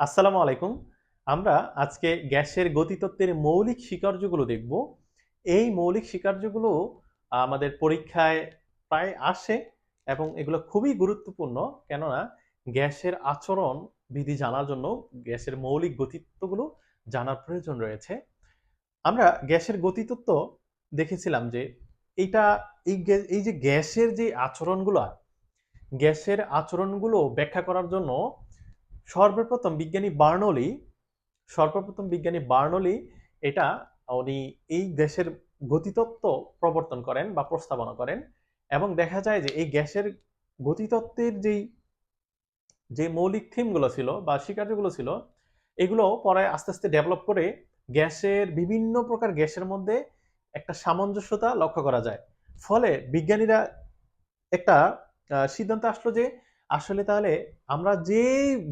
আসসালামু আলাইকুম। আমরা আজকে গ্যাসের গতিতত্ত্বের মৌলিক স্বীকার্যগুলো দেখব। এই মৌলিক স্বীকার্যগুলো আমাদের পরীক্ষায় প্রায় আসে এবং এগুলো খুবই গুরুত্বপূর্ণ। কেননা, গ্যাসের আচরণ বিধি জানার জন্য গ্যাসের মৌলিক গতিত্বগুলো জানার প্রয়োজন রয়েছে। আমরা গ্যাসের গতিতত্ত্ব দেখেছিলাম যে, এইটা, এই এই যে গ্যাসের যে আচরণগুলো, গ্যাসের আচরণগুলো ব্যাখ্যা করার জন্য সর্বপ্রথম বিজ্ঞানী বার্নলি, সর্বপ্রথম বিজ্ঞানী বার্নলি এটা উনি এই গ্যাসের গতিতত্ত্ব প্রবর্তন করেন বা প্রস্তাবনা করেন এবং দেখা যায় যে এই গ্যাসের গতিতত্ত্বের যেই যে মৌলিক থিমগুলো ছিল বা স্বীকার্যগুলো ছিল, এগুলো পরে আস্তে আস্তে ডেভেলপ করে গ্যাসের বিভিন্ন প্রকার গ্যাসের মধ্যে একটা সামঞ্জস্যতা লক্ষ্য করা যায়। ফলে বিজ্ঞানীরা একটা সিদ্ধান্ত আসলো যে আসলে তাহলে আমরা যে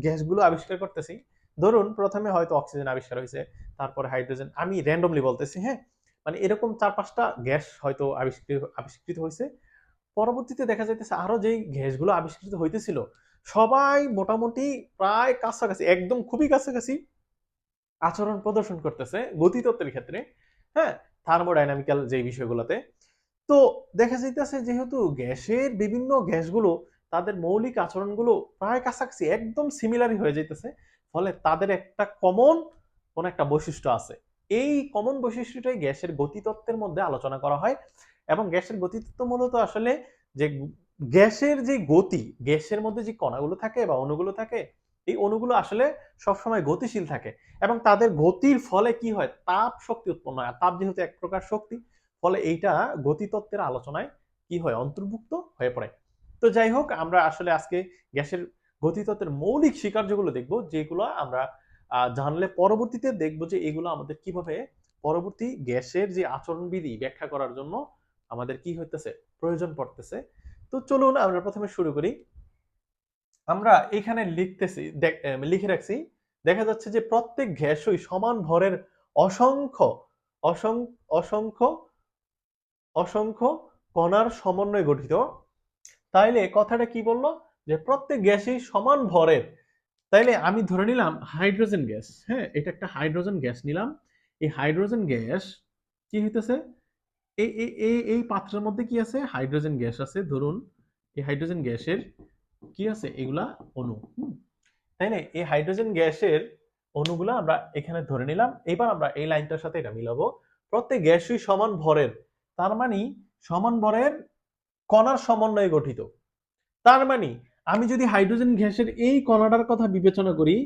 গ্যাসগুলো আবিষ্কার করতেছি, ধরুন প্রথমে হয়তো অক্সিজেন আবিষ্কার হয়েছে, তারপর হাইড্রোজেন, আমি র্যান্ডমলি বলতেছি হ্যাঁ? মানে এরকম চার পাঁচটা গ্যাস হয়তো আবিষ্কৃত আবিষ্কৃত হয়েছে। পরবর্তীতে দেখা যাইতেছে আরও যেই গ্যাসগুলো আবিষ্কৃত হইতেছিল, সবাই মোটামুটি প্রায় কাছাকাছি, একদম খুবই কাছাকাছি আচরণ প্রদর্শন করতেছে গতিতত্ত্বের ক্ষেত্রে হ্যাঁ? থার্মোডাইনামিক্যাল যে বিষয়গুলোতে। তো দেখা যাইতেছে যেহেতু গ্যাসের বিভিন্ন গ্যাসগুলো তাদের মৌলিক আচরণগুলো প্রায় কাছাকাছি একদম সিমিলারই হয়ে যাইতেছে। ফলে তাদের একটা কমন কোন একটা বৈশিষ্ট্য আছে। এই কমন বৈশিষ্ট্যটাই গ্যাসের গতিতত্ত্বের মধ্যে আলোচনা করা হয় এবং গ্যাসের গতিতত্ত্ব মূলত আসলে যে গ্যাসের যে গতি, গ্যাসের মধ্যে যে কণাগুলো থাকে বা অণুগুলো থাকে, এই অণুগুলো আসলে সবসময় গতিশীল থাকে এবং তাদের গতির ফলে কি হয়? তাপ শক্তি উৎপন্ন হয়। তাপ যেহেতু এক প্রকার শক্তি, ফলে এইটা গতিতত্ত্বের আলোচনায় কি হয়? অন্তর্ভুক্ত হয়ে পড়ে। তো যাই হোক, আমরা আসলে আজকে গ্যাসের গতিতত্ত্বের মৌলিক স্বীকার্যগুলো দেখব, যেগুলো আমরা জানলে পরবর্তীতে দেখব যে এগুলো আমাদের কীভাবে পরবর্তী গ্যাসের যে আচরণবিধি ব্যাখ্যা করার জন্য আমাদের কি হইতেছে, প্রয়োজন পড়তেছে। তো চলুন আমরা প্রথমে শুরু করি। আমরা এখানে লিখতেছি লিখে রাখছি, দেখা যাচ্ছে যে প্রত্যেক গ্যাসই সমান ভরের অসংখ্য অসংখ্য অসংখ্য অসংখ্য কণার সমন্বয়ে গঠিত। তাইলে কথাটা কি বলল? যে প্রত্যেক গ্যাসই সমান ভরের। তাইলে আমি ধরে নিলাম হাইড্রোজেন গ্যাস হ্যাঁ? এটা একটা হাইড্রোজেন গ্যাস নিলাম। এই হাইড্রোজেন গ্যাস কি হইতেছে? এই এই এই পাত্রের মধ্যে কি আছে? হাইড্রোজেন গ্যাস আছে, ধরুন। এই হাইড্রোজেন গ্যাসের কি আছে? এগুলা অণু তাই না এই হাইড্রোজেন গ্যাসের অণুগুলো আমরা এখানে ধরে নিলাম। এবার আমরা এই লাইনটার সাথে এটা মিলাবো। প্রত্যেক গ্যাসই সমান ভরের। তার মানে সমান ভরের কণার সমন্বয়ে গঠিত। তার মানে আমি যদি হাইড্রোজেন গ্যাসের এই কণাটার কথা বিবেচনা করি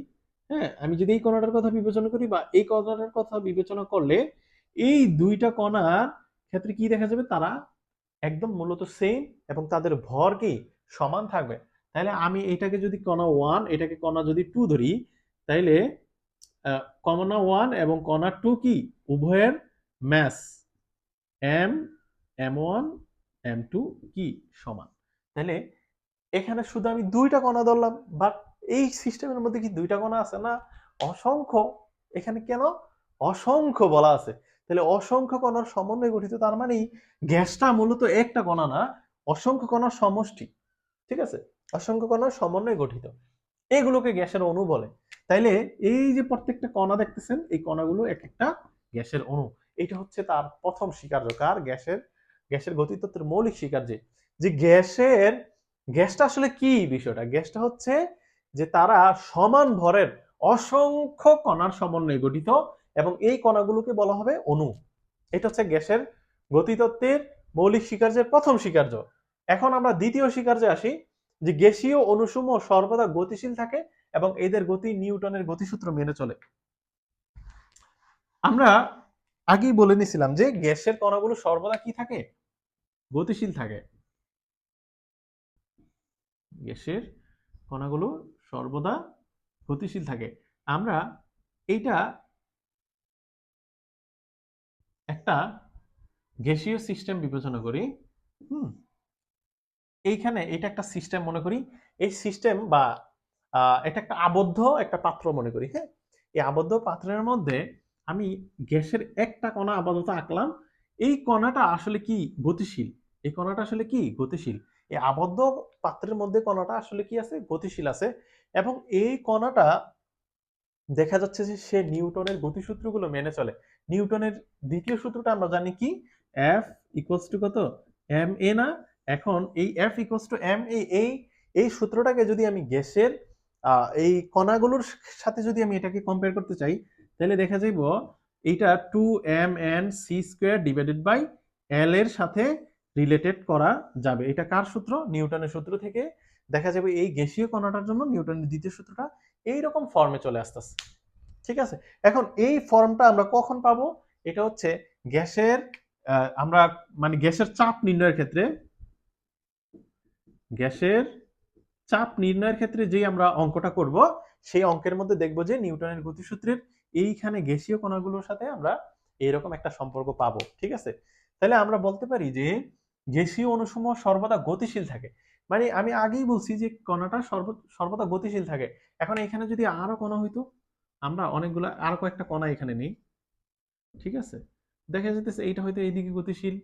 হ্যাঁ আমি যদি এই কণাটার কথা বিবেচনা করি বা এই কণাটার কথা বিবেচনা করলে এই দুইটা কণার ক্ষেত্রে কি দেখা যাবে? তারা একদম মূলত সেম এবং তাদের ভর কি? সমান থাকবে। তাহলে আমি এটাকে যদি কণা ওয়ান এটাকে কণা যদি টু ধরি, তাইলে কণা ওয়ান এবং কণা টু কি? উভয়ের mass M M one M two কি সমান? তাহলে এখানে শুধু আমি দুইটা কণা ধরলাম বাট এই সিস্টেমের মধ্যে কি দুইটা কণা আছে না? অসংখ্য। এখানে কেন? অসংখ্য বলা আছে। তাহলে অসংখ্য কণার সমন্বয়ে গঠিত, তার মানে গ্যাসটা মূলত একটা কণা না, অসংখ্য কণার সমষ্টি। ঠিক আছে? অসংখ্য কণার সমন্বয়ে গঠিত। এগুলোকে গ্যাসের অণু বলে। তাইলে এই যে প্রত্যেকটা কণা দেখতেছেন, এই কণাগুলো এক একটা গ্যাসের অণু। এটা হচ্ছে তার প্রথম স্বীকার্য কার? গ্যাসের গ্যাসের গতিতত্ত্বের মৌলিক স্বীকার্য যে যে গ্যাসের, গ্যাসটা আসলে কি বিষয়টা? গ্যাসটা হচ্ছে যে তারা সমান ভরের অসংখ্য কণার সমন্বয়ে গঠিত এবং এই কণাগুলোকে বলা হবে অণু। এটা হচ্ছে গ্যাসের গতিতত্ত্বের মৌলিক স্বীকার্যের প্রথম স্বীকার্য এখন আমরা দ্বিতীয় স্বীকার্যে আসি, যে গ্যাসীয় অণুসমূহ সর্বদা গতিশীল থাকে এবং এদের গতি নিউটনের গতিসূত্র মেনে চলে। আমরা আগেই বলে নিছিলাম যে গ্যাসের কণাগুলো সর্বদা কি থাকে? গতিশীল থাকে। গ্যাসের কণাগুলো সর্বদা গতিশীল থাকে। আমরা এইটা একটা গ্যাসীয় সিস্টেম বিবেচনা করি, হুম? এইখানে এটা একটা সিস্টেম মনে করি, এই সিস্টেম বা এটা একটা আবদ্ধ একটা পাত্র মনে করি হ্যাঁ? এই আবদ্ধ পাত্রের মধ্যে আমি গ্যাসের একটা কণা আপাতত আঁকলাম, এই কণাটা আসলে কি? গতিশীল। এই কণাটা আসলে কি? গতিশীল। এই আবদ্ধ পাত্রের মধ্যে কণাটা আসলে কি আছে? গতিশীল আছে এবং এই কণাটা দেখা যাচ্ছে যে সে নিউটনের গতিসূত্রগুলো মেনে চলে। নিউটনের দ্বিতীয় সূত্রটা আমরা জানি কি? এফ ইকুয়ালস টু কত? এম এ না? এখন এই F equals to M A এই এই সূত্রটাকে যদি আমি গ্যাসের এই কণাগুলোর সাথে যদি আমি এটাকে কম্পেয়ার করতে চাই, তাহলে দেখা যাইব এইটা two M N C square divided by L এর সাথে রিলেটেড করা যাবে। এটা কার সূত্র? নিউটনের সূত্র থেকে দেখা যাবে এই গ্যাসীয় কণাটার জন্য নিউটনের দ্বিতীয় সূত্রটা এইরকম ফর্মে চলে আসতেছে। ঠিক আছে? এখন এই ফর্মটা আমরা কখন পাবো? এটা হচ্ছে গ্যাসের আমরা মানে গ্যাসের চাপ নির্ণয়ের ক্ষেত্রে, গ্যাসের চাপ নির্ণয়ের ক্ষেত্রে যেই আমরা অঙ্কটা করব, সেই অঙ্কের মধ্যে দেখব যে নিউটনের গতিসূত্রের এইখানে গ্যাসীয় কণাগুলোর সাথে আমরা এরকম একটা সম্পর্ক পাবো। ঠিক আছে? তাহলে আমরা বলতে পারি যে গ্যাসীয় অনুসমূহ সর্বদা গতিশীল থাকে। মানে আমি আগেই বলছি যে কণাটা সর্বদা গতিশীল থাকে। এখন এখানে যদি আরও কণা হইতো, আমরা অনেকগুলো, আরও কয়েকটা কণা এখানে নেই। ঠিক আছে? দেখা যেতেছে এইটা হয়তো এইদিকে গতিশীল,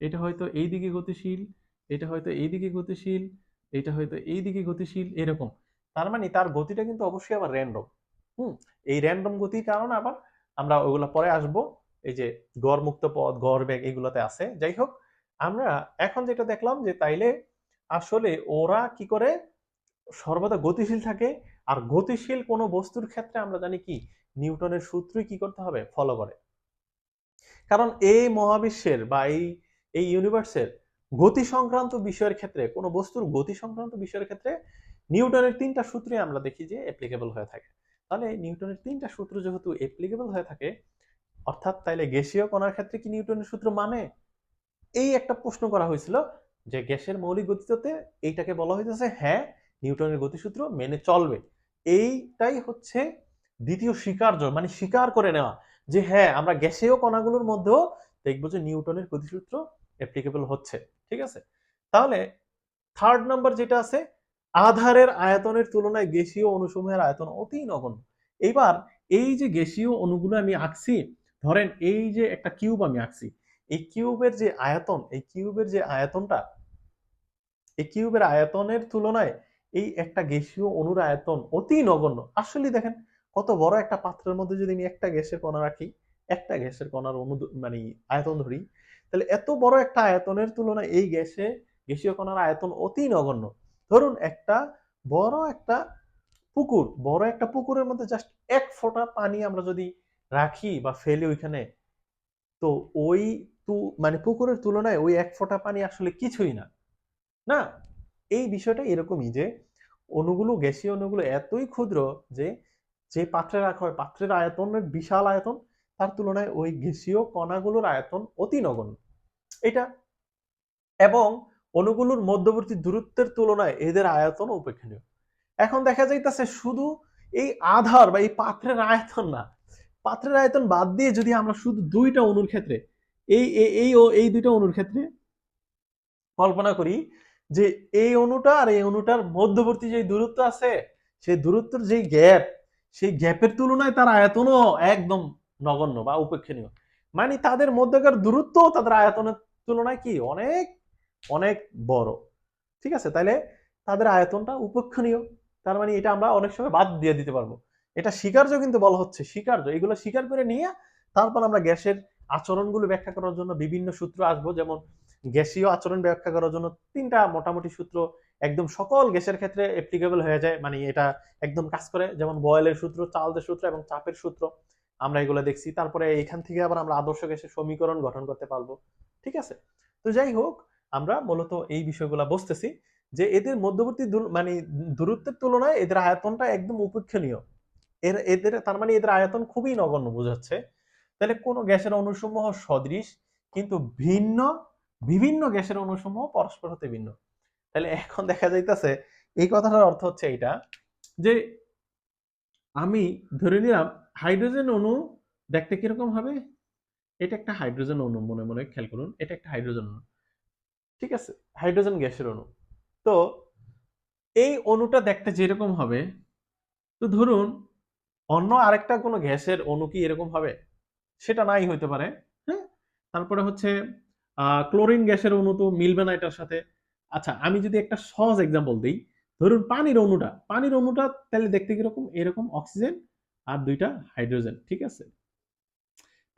এটা হয়তো এইদিকে গতিশীল, এটা হয়তো এইদিকে গতিশীল, এটা হয়তো এইদিকে গতিশীল, এরকম। তার মানে তার গতিটা কিন্তু অবশ্যই আবার র্যান্ডম হুম? এই র্যান্ডম গতির কারণে আবার আমরা ওইগুলো পরে আসব। এই যে গড় মুক্ত পথ গড় বেগ এগুলোতে আছে। যাই হোক আমরা এখন যেটা দেখলাম যে তাইলে আসলে ওরা কি করে? সর্বদা গতিশীল থাকে। আর গতিশীল কোনো বস্তুর ক্ষেত্রে আমরা জানি কি? নিউটনের সূত্রই কি করতে হবে? ফলো করে। কারণ এই মহাবিশ্বের বা এই এই ইউনিভার্সের গতি সংক্রান্ত বিষয়ের ক্ষেত্রে, কোনো বস্তুর গতি সংক্রান্ত বিষয়ের ক্ষেত্রে নিউটনের তিনটা সূত্রই আমরা দেখি যে অ্যাপ্লিকেবল হয়ে থাকে। তাহলে নিউটনের তিনটা সূত্র যেহেতু অ্যাপ্লিকেবল হয়ে থাকে, অর্থাৎ তাইলে গ্যাসীয় কণার ক্ষেত্রে কি নিউটনের সূত্র মানে? এই একটা প্রশ্ন করা হয়েছিল যে গ্যাসের মৌলিক গতিতে এইটাকে বলা হইতেছে হ্যাঁ নিউটনের গতিসূত্র মেনে চলবে। এইটাই হচ্ছে দ্বিতীয় স্বীকার্য মানে স্বীকার করে নেওয়া যে হ্যাঁ আমরা গ্যাসীয় কণাগুলোর মধ্যেও দেখব যে নিউটনের গতিসূত্র অ্যাপ্লিকেবল হচ্ছে, ঠিক আছে? তাহলে থার্ড নাম্বার যেটা আছে, আধারের আয়তনের তুলনায় গ্যাসীয় অনুসমূহের আয়তন অতি নগণ্য। এইবার এই যে গ্যাসীয় অণুগুলো আমি আঁকছি, ধরেন এই যে একটা কিউব আমি আঁকছি এই কিউবের যে আয়তন, এই কিউবের যে আয়তনটা, এই কিউবের আয়তনের তুলনায় এই একটা গ্যাসীয় অণুর আয়তন অতি নগণ্য। আসলে দেখেন, কত বড় একটা পাত্রের মধ্যে যদি আমি একটা গ্যাসের কণা রাখি, একটা গ্যাসের কণার অনু মানে আয়তন ধরি, তাহলে এত বড় একটা আয়তনের তুলনায় এই গ্যাসে গ্যাসীয় কণার আয়তন অতি নগণ্য। ধরুন একটা বড় একটা পুকুর, বড় একটা পুকুরের মধ্যে জাস্ট এক ফোঁটা পানি আমরা যদি রাখি বা ফেলি ওইখানে, তো ওই তু মানে পুকুরের তুলনায় ওই এক ফোঁটা পানি আসলে কিছুই না। না, এই বিষয়টা এরকমই যে অণুগুলো, গ্যাসীয় অণুগুলো এতই ক্ষুদ্র যে যে পাত্রে রাখা হয়, পাত্রের আয়তনের বিশাল আয়তন, তার তুলনায় ওই গ্যাসীয় কণাগুলোর আয়তন অতি নগণ্য। এটা এবং অণুগুলোর মধ্যবর্তী দূরত্বের তুলনায় এদের আয়তন উপেক্ষণীয়। এখন দেখা যাইতেছে শুধু এই আধার বা এই পাত্রের আয়তন না। পাত্রের আয়তন বাদ দিয়ে যদি আমরা শুধু দুইটা অণুর ক্ষেত্রে এই এই ও, এই দুইটা অণুর ক্ষেত্রে কল্পনা করি যে এই অণুটা আর এই অণুটার মধ্যবর্তী যে দূরত্ব আছে, সেই দূরত্বের যে গ্যাপ, সেই গ্যাপের তুলনায় তার আয়তনও একদম নগণ্য বা উপেক্ষণীয়। মানে তাদের মধ্যকার দূরত্ব তাদের আয়তনের তুলনায় কি? অনেক অনেক বড়। ঠিক আছে? তাহলে তাদের আয়তনটা উপেক্ষণীয়। তার মানে এটা আমরা অনেক সময় বাদ দিয়ে দিতে পারব। এটা স্বীকার্য কিন্তু বলা হচ্ছে স্বীকার্য। এগুলো স্বীকার করে নিয়ে তারপর আমরা গ্যাসের আচরণগুলো ব্যাখ্যা করার জন্য বিভিন্ন সূত্র আসব, যেমন গ্যাসীয় আচরণ ব্যাখ্যা করার জন্য তিনটা মোটামুটি সূত্র একদম সকল গ্যাসের ক্ষেত্রে অ্যাপ্লিকেবল হয়ে যায় মানে এটা একদম কাজ করে। যেমন বয়েলের সূত্র, চালদের সূত্র এবং চাপের সূত্র আমরা এগুলো দেখছি। তারপরে এখান থেকে আবার আমরা আদর্শ গ্যাসের সমীকরণ গঠন করতে পারব। ঠিক আছে? তো যাই হোক, আমরা মূলত এই বিষয়গুলো বুঝতেছি যে এদের মধ্যবর্তী মানে দূরত্বের তুলনায় এদের আয়তনটা একদম উপেক্ষণীয়। এর, এদের, তার মানে এদের আয়তন খুবই নগণ্য বোঝাচ্ছে। তাহলে কোন গ্যাসের অনুসমূহ সদৃশ কিন্তু ভিন্ন, বিভিন্ন গ্যাসের অনুসমূহ পরস্পর হতে ভিন্ন। তাহলে এখন দেখা যাইতেছে, এই কথাটার অর্থ হচ্ছে এটা যে আমি ধরে নিলাম হাইড্রোজেন অণু দেখতে কীরকম হবে? এটা একটা হাইড্রোজেন অণু মনে মনে খেয়াল করুন, এটা একটা হাইড্রোজেন অণু। ঠিক আছে? হাইড্রোজেন গ্যাসের অণু। তো এই অণুটা দেখতে যেরকম হবে, তো ধরুন অন্য আরেকটা কোনো গ্যাসের অণু কি এরকম হবে? সেটা নাই হইতে পারে হ্যাঁ? তারপরে হচ্ছে ক্লোরিন গ্যাসের অণু তো মিলবে না এটার সাথে। আচ্ছা আমি যদি একটা সহজ এক্সাম্পল দিই, ধরুন পানির অণুটা পানির অণুটা তাহলে দেখতে কীরকম? এরকম অক্সিজেন আর দুইটা হাইড্রোজেন ঠিক আছে?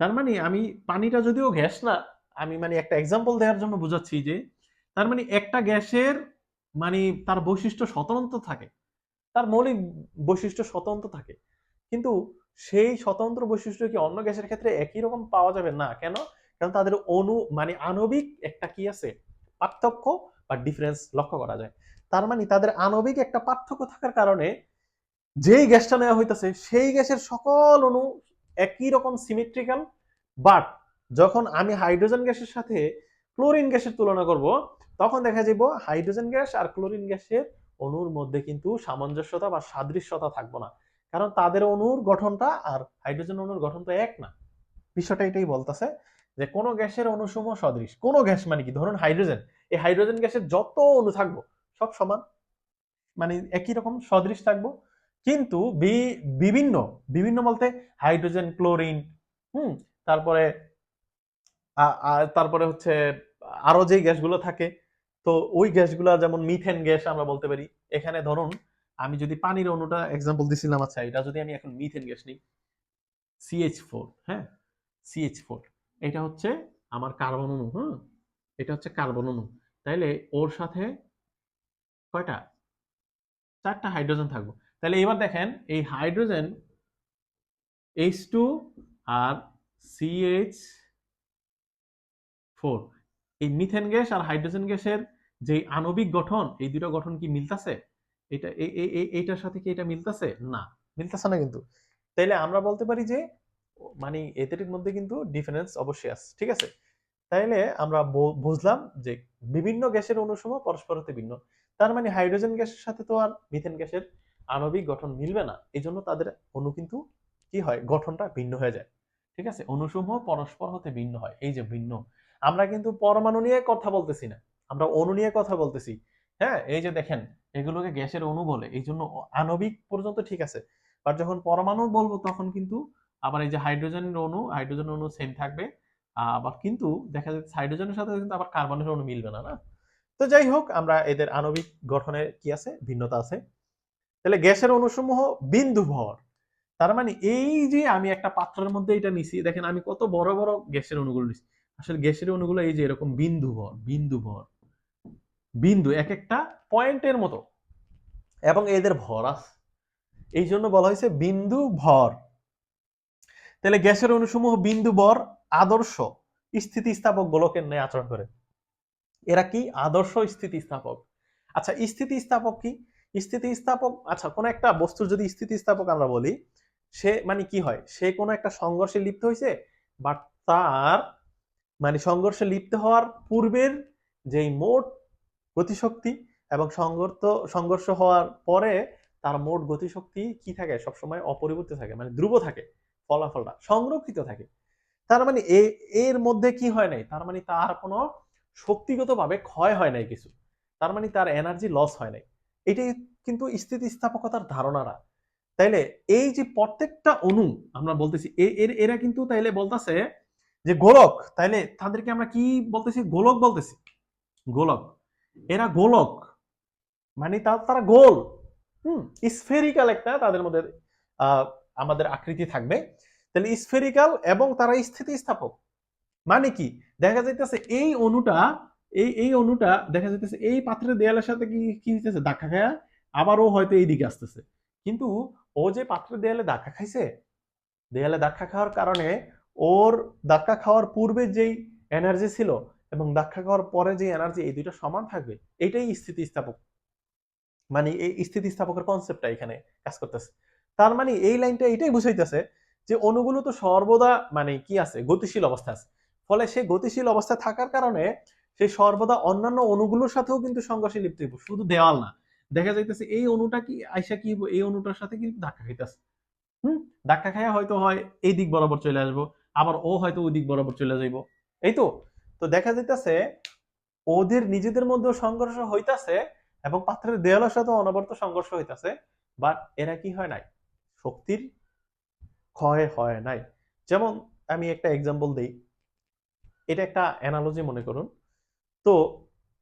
তার মানে আমি পানিটা যদিও গ্যাস না, আমি মানে একটা এক্সাম্পল দেওয়ার জন্য বোঝাচ্ছি যে, তার মানে একটা গ্যাসের মানে তার বৈশিষ্ট্য স্বতন্ত্র থাকে। তার মৌলিক বৈশিষ্ট্য স্বতন্ত্র থাকে। কিন্তু সেই স্বতন্ত্র বৈশিষ্ট্য কি অন্য গ্যাসের ক্ষেত্রে একই রকম পাওয়া যাবে? না। কেন? কারণ তাদের অণু মানে আণবিক একটা কি আছে? পার্থক্য বা ডিফারেন্স লক্ষ্য করা যায়। তার মানে তাদের আণবিক একটা পার্থক্য থাকার কারণে যেই গ্যাসটা নেওয়া হইতেছে, সেই গ্যাসের সকল অণু একই রকম সিমেট্রিক্যাল বাট যখন আমি হাইড্রোজেন গ্যাসের সাথে ক্লোরিন গ্যাসের তুলনা করব, তখন দেখা যাব হাইড্রোজেন গ্যাস আর ক্লোরিন গ্যাসের অণুর মধ্যে কিন্তু সামঞ্জস্যতা বা সাদৃশ্যতা থাকব না। কারণ তাদের অণুর গঠনটা আর হাইড্রোজেন অণুর গঠন তো এক না। বিষয়টা এটাই বলতেছে যে কোনো গ্যাসের অণুসমূহ সদৃশ, কোনো গ্যাস মানে কি? ধরুন হাইড্রোজেন, এই হাইড্রোজেন গ্যাসের যত অণু থাকব, সব সমান মানে একই রকম সদৃশ থাকব। কিন্তু বিভিন্ন বিভিন্ন বলতে হাইড্রোজেন, ক্লোরিন, হুম, তারপরে তারপরে হচ্ছে আরও যে গ্যাসগুলো থাকে, তো ওই গ্যাসগুলো যেমন মিথেন গ্যাস আমরা বলতে পারি, এখানে ধরুন আমি যদি পানির অণুটা এক্সাম্পল দিছিলাম আচ্ছা এটা যদি আমি এখন মিথেন গ্যাস নিই সিএইচ ফোর হ্যাঁ? সিএইচ ফোর এটা হচ্ছে আমার কার্বন অণু হ্যাঁ এটা হচ্ছে কার্বন অণু। তাইলে ওর সাথে কয়টা? চারটা হাইড্রোজেন থাকব। তাহলে এবার দেখেন, এই হাইড্রোজেন এইচ টু আর সিএইচ ফোর এই মিথেন গ্যাস আর হাইড্রোজেন গ্যাসের যে আণবিক গঠন, এই দুটো গঠন কি মিলতাছে? এটা এই- এই- এই- এইটার সাথে কি এটা মিলতেছে? না। মিলতেছে না কিন্তু। তাইলে আমরা বলতে পারি যে মানে এদের মধ্যে কিন্তু ডিফারেন্স অবশ্যই আছে, ঠিক আছে? তাইলে আমরা বুঝলাম যে বিভিন্ন গ্যাসের অণুসমূহ পরস্পর হতে ভিন্ন। তার মানে হাইড্রোজেন গ্যাসের সাথে তো আর মিথেন গ্যাসের আণবিক গঠন মিলবে না। এই জন্য তাদের অণু কিন্তু কি হয়? গঠনটা ভিন্ন হয়ে যায়। ঠিক আছে? অণুসমূহ পরস্পর হতে ভিন্ন হয়। এই যে ভিন্ন। আমরা কিন্তু পরমাণু নিয়ে কথা বলতেছি না। আমরা অণু নিয়ে কথা বলতেছি। হ্যাঁ? এই যে দেখেন এগুলোকে গ্যাসের অণু বলে। এই জন্য আণবিক পর্যন্ত ঠিক আছে। বাট যখন পরমাণু বলব তখন কিন্তু আবার এই যে হাইড্রোজেনের অণু হাইড্রোজেন অণু সেম থাকবে। আবার কিন্তু দেখা যাচ্ছে হাইড্রোজেনের সাথে কিন্তু আবার কার্বনের অণু মিলবে না না? তো যাই হোক, আমরা এদের আণবিক গঠনের কি আছে? ভিন্নতা আছে। তাহলে গ্যাসের অণুসমূহ বিন্দু ভর তার মানে এই যে আমি একটা পাত্রের মধ্যে এটা নিছি, দেখেন আমি কত বড় বড় গ্যাসের অণুগুলো নিছি। আসলে গ্যাসের অণুগুলো এই যে এরকম বিন্দু ভর বিন্দু ভর বিন্দু এক একটা পয়েন্টের মতো। এবং এদের ভর আছে। এই জন্য বলা হয়েছে বিন্দু ভর। তাহলে গ্যাসের অনুসমূহ বিন্দু ভর, আদর্শ স্থিতিস্থাপক গোলকের ন্যায় আচরণ করে। এরা কি? আদর্শ স্থিতিস্থাপক। আচ্ছা স্থিতিস্থাপক কি? স্থিতিস্থাপক আচ্ছা কোন একটা বস্তুর যদি স্থিতিস্থাপক আমরা বলি, সে মানে কি হয়? সে কোনো একটা সংঘর্ষে লিপ্ত হয়েছে বাট তার মানে সংঘর্ষে লিপ্ত হওয়ার পূর্বের যেই মোট গতিশক্তি এবং সংঘর্ষ সংঘর্ষ হওয়ার পরে তার মোট গতিশক্তি কি থাকে? সবসময় অপরিবর্তিত থাকে মানে ধ্রুব থাকে, ফলাফলটা সংরক্ষিত থাকে। তার মানে এর মধ্যে কি হয় নাই? তার মানে তার কোনো শক্তিগতভাবে ক্ষয় হয় নাই কিছু। তার মানে তার এনার্জি লস হয় নাই। এটাই কিন্তু স্থিতিস্থাপকতার ধারণারা। তাইলে এই যে প্রত্যেকটা অণু, আমরা বলতেছি এরা কিন্তু তাইলে বলতেছে যে গোলক, তাইলে তাদেরকে আমরা কি বলতেছি? গোলক বলতেছি। গোলক। এরা গোলক। মানে তারা গোল। হুম স্ফেরিক্যাল একটা তাদের মধ্যে আমাদের আকৃতি থাকবে। তাহলে স্ফেরিক্যাল এবং তারা স্থিতিস্থাপক। মানে কি? দেখা যাইতেছে এই অণুটা, এই এই অণুটা, দেখা যাইতেছে এই পাত্রের দেয়ালের সাথে কি কি হইতেছে? ধাক্কা খায়া আবারও হয়তো এই দিকে আসতেছে। কিন্তু ও যে পাত্রের দেয়ালে ধাক্কা খাইছে, দেয়ালে ধাক্কা খাওয়ার কারণে ওর ধাক্কা খাওয়ার পূর্বে যেই এনার্জি ছিল এবং ধাক্কা খাওয়ার পরে যে এনার্জি এই দুইটা সমান থাকবে, এটাই স্থিতিস্থাপক। মানে এই স্থিতিস্থাপকের কনসেপ্টটা এখানে কাজ করতেছে। তার মানে এই লাইনটা এটাই বুঝাইতেছে যে অণুগুলো তো সর্বদা মানে কি আছে? গতিশীল অবস্থা আছে। ফলে সে গতিশীল অবস্থায় থাকার কারণে সে সর্বদা অন্যান্য অণুগুলোর সাথেও কিন্তু সংঘর্ষে লিপ্ত শুধু দেওয়াল না। দেখা যাইতেছে এই অণুটা কি আইসা কি এই অণুটার সাথে কিন্তু ধাক্কা খাইতেছে। হুম? ধাক্কা খাইয়া হয়তো হয় এই দিক বরাবর চলে আসব, আবার ও হয়তো ওই দিক বরাবর চলে যাইব। এই তো তো দেখা যাইতেছে, ওদের নিজেদের মধ্যে সংঘর্ষ হইতাছে এবং পাত্রের দেয়ালের সাথে অনবরত সংঘর্ষ হইতাছে বাট এরা কি হয় নাই? শক্তির ক্ষয় হয় নাই। যেমন আমি একটা এক্সাম্পল দিই। এটা একটা অ্যানালজি মনে করুন। তো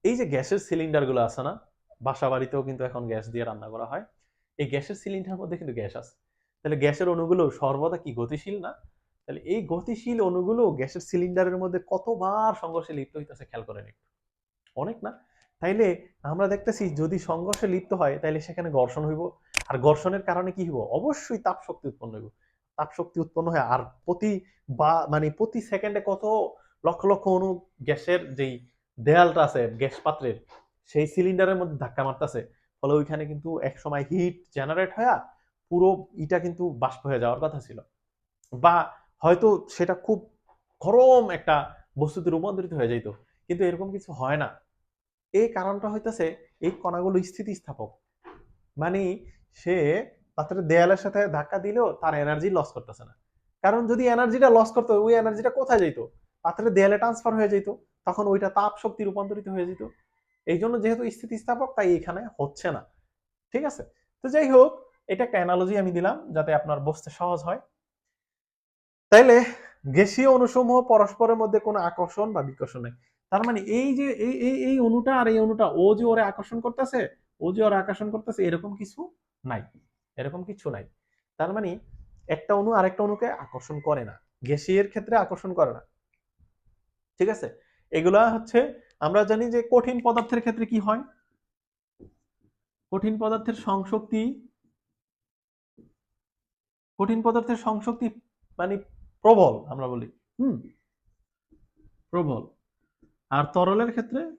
এই যে গ্যাসের সিলিন্ডারগুলো আছে না বাসা বাড়িতেও কিন্তু এখন গ্যাস দিয়ে রান্না করা হয়। এই গ্যাসের সিলিন্ডার মধ্যে কিন্তু গ্যাস আছে। তাহলে গ্যাসের অণুগুলো সর্বদা কি গতিশীল না? তাহলে এই গতিশীল অণুগুলো গ্যাসের সিলিন্ডারের মধ্যে কতবার সংঘর্ষে লিপ্ত হইতেছে খেয়াল করেন একটু। অনেক না? তাইলে আমরা দেখতেছি যদি সংঘর্ষে লিপ্ত হয়, তাইলে সেখানে ঘর্ষণ হইব। আর ঘর্ষণের কারণে কি হইব? অবশ্যই তাপ শক্তি উৎপন্ন হইব। তাপ শক্তি উৎপন্ন হয় আর প্রতি বা মানে প্রতি সেকেন্ডে কত লক্ষ লক্ষ অণু গ্যাসের যেই দেয়ালটা আছে, গ্যাস পাত্রের, সেই সিলিন্ডারের মধ্যে ধাক্কা মারতেছে। ফলে ওইখানে কিন্তু এক সময় হিট জেনারেট হয়ে পুরো ইটা কিন্তু বাষ্প হয়ে যাওয়ার কথা ছিল। বা হয়তো সেটা খুব গরম একটা বস্তুতে রূপান্তরিত হয়ে যাইতো, কিন্তু এরকম কিছু হয় না। এই কারণটা হইতেছে, এই কণাগুলো স্থিতিস্থাপক। মানে সে পাত্রের দেয়ালের সাথে ধাক্কা দিলেও তার এনার্জি লস করতেছে না। কারণ যদি এনার্জিটা লস করতো, ওই এনার্জিটা কোথায় যেত পাত্রের দেয়ালে ট্রান্সফার হয়ে যেত তখন ওইটা তাপ শক্তি রূপান্তরিত হয়ে যেত এই জন্য যেহেতু স্থিতিস্থাপক, তাই এখানে হচ্ছে না। ঠিক আছে? তো যাই হোক, এটা একটা অ্যানালজি আমি দিলাম, যাতে আপনার বসতে সহজ হয়। তাইলে গ্যাসীয় অণুসমূহ পরস্পরের মধ্যে কোনো আকর্ষণ বা বিকর্ষণ নেই। তার মানে এই যে, এই এই এই অণুটা আর এই অণুটা, ও যে ওরে আকর্ষণ করতেছে, ও যে ওরে আকর্ষণ করতেছে, এরকম কিছু নাই, এরকম কিছু নাই। তার মানে একটা অণু আরেকটা অণুকে আকর্ষণ করে না, গ্যাসীয়ের ক্ষেত্রে আকর্ষণ করে না। ঠিক আছে? এগুলা হচ্ছে, আমরা জানি যে কঠিন পদার্থের ক্ষেত্রে কি হয়? কঠিন পদার্থের সংশক্তি, কঠিন পদার্থের সংশক্তি মানে প্রবল, আমরা বলি। হুম, প্রবল। আর তরলের ক্ষেত্রে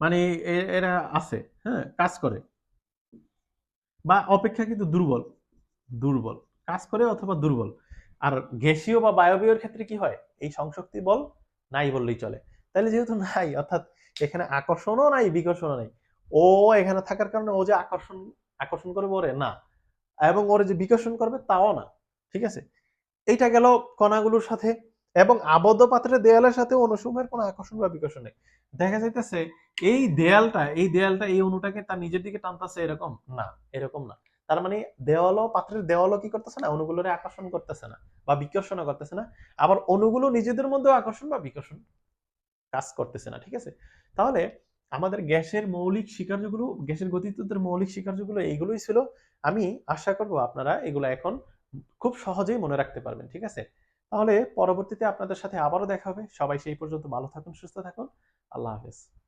মানে এরা আছে হ্যাঁ কাজ করে। বা অপেক্ষাকৃত দুর্বল দুর্বল। কাজ করে অথবা দুর্বল। আর গ্যাসীয় বা বায়বীয়র ক্ষেত্রে কি হয়? এই সংশক্তি বল নাই বললেই চলে। তাহলে যেহেতু নাই, অর্থাৎ এখানে আকর্ষণও নাই, বিকর্ষণও নাই। ও এখানে থাকার কারণে ও যে আকর্ষণ আকর্ষণ করবে ওরে না। এবং ওরে যে বিকর্ষণ করবে, তাও না। ঠিক আছে? এইটা গেল কণাগুলোর সাথে এবং আবদ্ধ পাত্রের দেয়ালের সাথে অনুসুমের কোনো আকর্ষণ বা বিকর্ষণ নেই। দেখা যাইতেছে এই দেয়ালটা এই দেয়ালটা, এই অণুটাকে তার নিজের দিকে টানতেছে এরকম? না এরকম না। তার মানে দেওয়ালও পাত্রের দেওয়ালও কি করতেছে না? অণুগুলোরে আকর্ষণ করতেছে না বা বিকর্ষণ করতেছে না। আবার অণুগুলো নিজেদের মধ্যেও আকর্ষণ বা বিকর্ষণ কাজ করতেছে না, ঠিক আছে? তাহলে আমাদের গ্যাসের মৌলিক স্বীকার্যগুলো গ্যাসের গতিতত্ত্বের মৌলিক স্বীকার্যগুলো এইগুলোই ছিল। আমি আশা করব আপনারা এগুলো এখন খুব সহজেই মনে রাখতে পারবেন, ঠিক আছে? তাহলে পরবর্তীতে আপনাদের সাথে আবারও দেখা হবে। সবাই সেই পর্যন্ত ভালো থাকুন, সুস্থ থাকুন। আল্লাহ হাফেজ।